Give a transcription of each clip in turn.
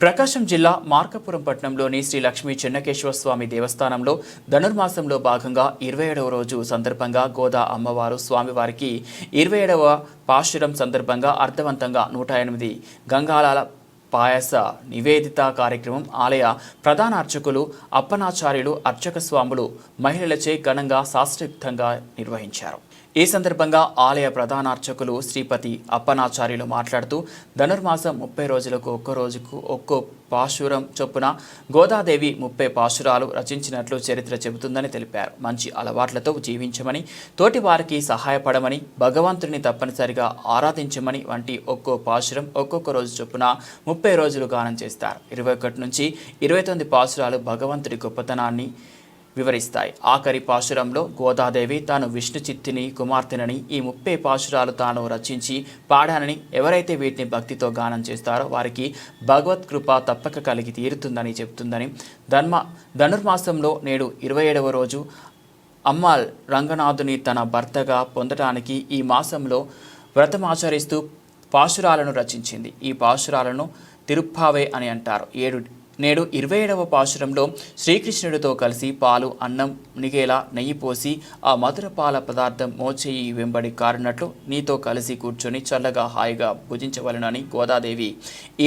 ప్రకాశం జిల్లా మార్కపురం పట్టణంలోని శ్రీ లక్ష్మీ చెన్నకేశ్వర స్వామి దేవస్థానంలో ధనుర్మాసంలో భాగంగా ఇరవై ఏడవ రోజు సందర్భంగా గోదా అమ్మవారు స్వామివారికి ఇరవై ఏడవ పాశురం సందర్భంగా అర్థవంతంగా నూట ఎనిమిది గంగాలాల పాయస నివేదిత కార్యక్రమం ఆలయ ప్రధాన అర్చకులు అప్పనాచార్యులు అర్చక స్వాములు మహిళలచే ఘనంగా శాస్త్రయుక్తంగా నిర్వహించారు. ఈ సందర్భంగా ఆలయ ప్రధాన అర్చకులు శ్రీపతి అప్పనాచార్యులు మాట్లాడుతూ ధనుర్మాసం ముప్పై రోజులకు ఒక్కో రోజుకు ఒక్కో పాశురం చొప్పున గోదాదేవి ముప్పై పాశురాలు రచించినట్లు చరిత్ర చెబుతుందని తెలిపారు. మంచి అలవాట్లతో జీవించమని తోటి వారికి సహాయపడమని భగవంతుని తప్పనిసరిగా ఆరాధించమని వంటి ఒక్కో పాశురం ఒక్కొక్క రోజు చొప్పున ముప్పై రోజులు గానం చేస్తారు. ఇరవై ఒకటి నుంచి ఇరవై తొమ్మిది పాశురాలు భగవంతుడి గొప్పతనాన్ని వివరిస్తాయి. ఆఖరి పాశురంలో గోదాదేవి తాను విష్ణు చిత్తిని కుమార్తెనని ఈ ముప్పై పాశురాలు తాను రచించి పాడానని ఎవరైతే వీటిని భక్తితో గానం చేస్తారో వారికి భగవత్ కృప తప్పక కలిగి తీరుతుందని చెప్తుందని ధర్మ ధనుర్మాసంలో నేడు ఇరవై ఏడవ రోజు అమ్మాల్ రంగనాథుని తన భర్తగా పొందటానికి ఈ మాసంలో వ్రతమాచరిస్తూ పాశురాలను రచించింది. ఈ పాశురాలను తిరుప్పావే అని అంటారు. ఏడు నేడు ఇరవై ఏడవ పాశురంలో శ్రీకృష్ణుడితో కలిసి పాలు అన్నం నిగేలా నెయ్యి పోసి ఆ మధుర పాల పదార్థం మోచేయి వెంబడి కారినట్లు నీతో కలిసి కూర్చొని చల్లగా హాయిగా భుజించవలనని గోదాదేవి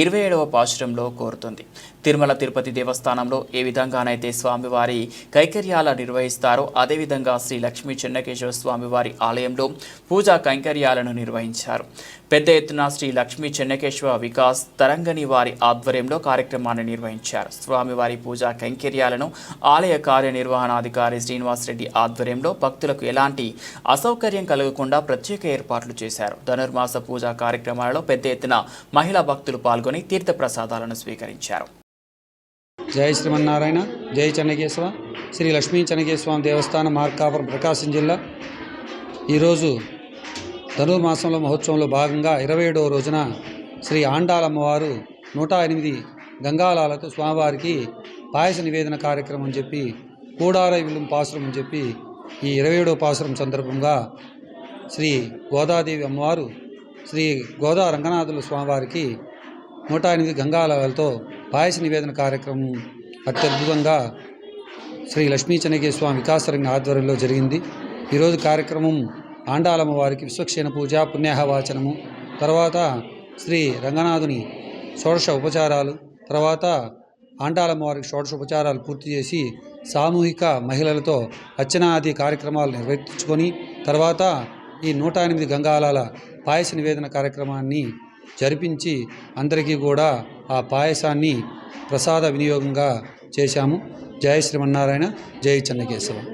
ఇరవై ఏడవ పాశురంలో కోరుతుంది. తిరుమల తిరుపతి దేవస్థానంలో ఏ విధంగానైతే స్వామివారి కైకర్యాల నిర్వహిస్తారో అదేవిధంగా శ్రీ లక్ష్మీ చెన్నకేశ్వర స్వామివారి ఆలయంలో పూజా కైంకర్యాలను నిర్వహించారు. పెద్ద ఎత్తున శ్రీ లక్ష్మీ చెన్నకేశ్వర వికాస్ తరంగని వారి ఆధ్వర్యంలో కార్యక్రమాన్ని నిర్వహించారు. స్వామివారి పూజా కైంకర్యాలను ఆలయ కార్యనిర్వహణాధికారి శ్రీనివాస్ రెడ్డి ఆధ్వర్యంలో భక్తులకు ఎలాంటి అసౌకర్యం కలగకుండా ప్రత్యేక ఏర్పాట్లు చేశారు. ధనుర్మాస పూజా కార్యక్రమాలలో పెద్ద ఎత్తున మహిళా భక్తులు పాల్గొని తీర్థ ప్రసాదాలను స్వీకరించారు. జై శ్రీమన్నారాయణ జై చెన్నకేశ్వ శ్రీ లక్ష్మీ చెన్నకేశవ దేవస్థానం మార్కాపురం ప్రకాశం జిల్లా. ఈరోజు ధనుర్మాసంలో మహోత్సవంలో భాగంగా ఇరవై ఏడవ రోజున శ్రీ ఆండాలమ్మవారు నూట ఎనిమిది గంగాలాలతో స్వామివారికి పాయస నివేదన కార్యక్రమం అని చెప్పి కూడారై విలుం పాసురం అని చెప్పి ఈ ఇరవై ఏడవ పాసురం సందర్భంగా శ్రీ గోదాదేవి అమ్మవారు శ్రీ గోదా రంగనాథుల స్వామివారికి నూట ఎనిమిది గంగాలతో పాయస నివేదన కార్యక్రమం అత్యద్భుతంగా శ్రీ లక్ష్మీ చెన్నకే స్వామి వికాసరంగ ఆధ్వర్యంలో జరిగింది. ఈరోజు కార్యక్రమం ఆండాలమ్మ వారికి విశ్వక్షేణ పూజ పుణ్యాహవాచనము తర్వాత శ్రీ రంగనాథుని షోడశ ఉపచారాలు తర్వాత ఆండాలమ్మవారికి షోడశోపచారాలు పూర్తి చేసి సామూహిక మహిళలతో అర్చనాది కార్యక్రమాలు నిర్వర్తించుకొని తర్వాత ఈ నూట ఎనిమిది గంగాలాల పాయస నివేదన కార్యక్రమాన్ని జరిపించి అందరికీ కూడా ఆ పాయసాన్ని ప్రసాద వినియోగంగా చేశాము. జయ శ్రీమన్నారాయణ జై చెన్నకేశవ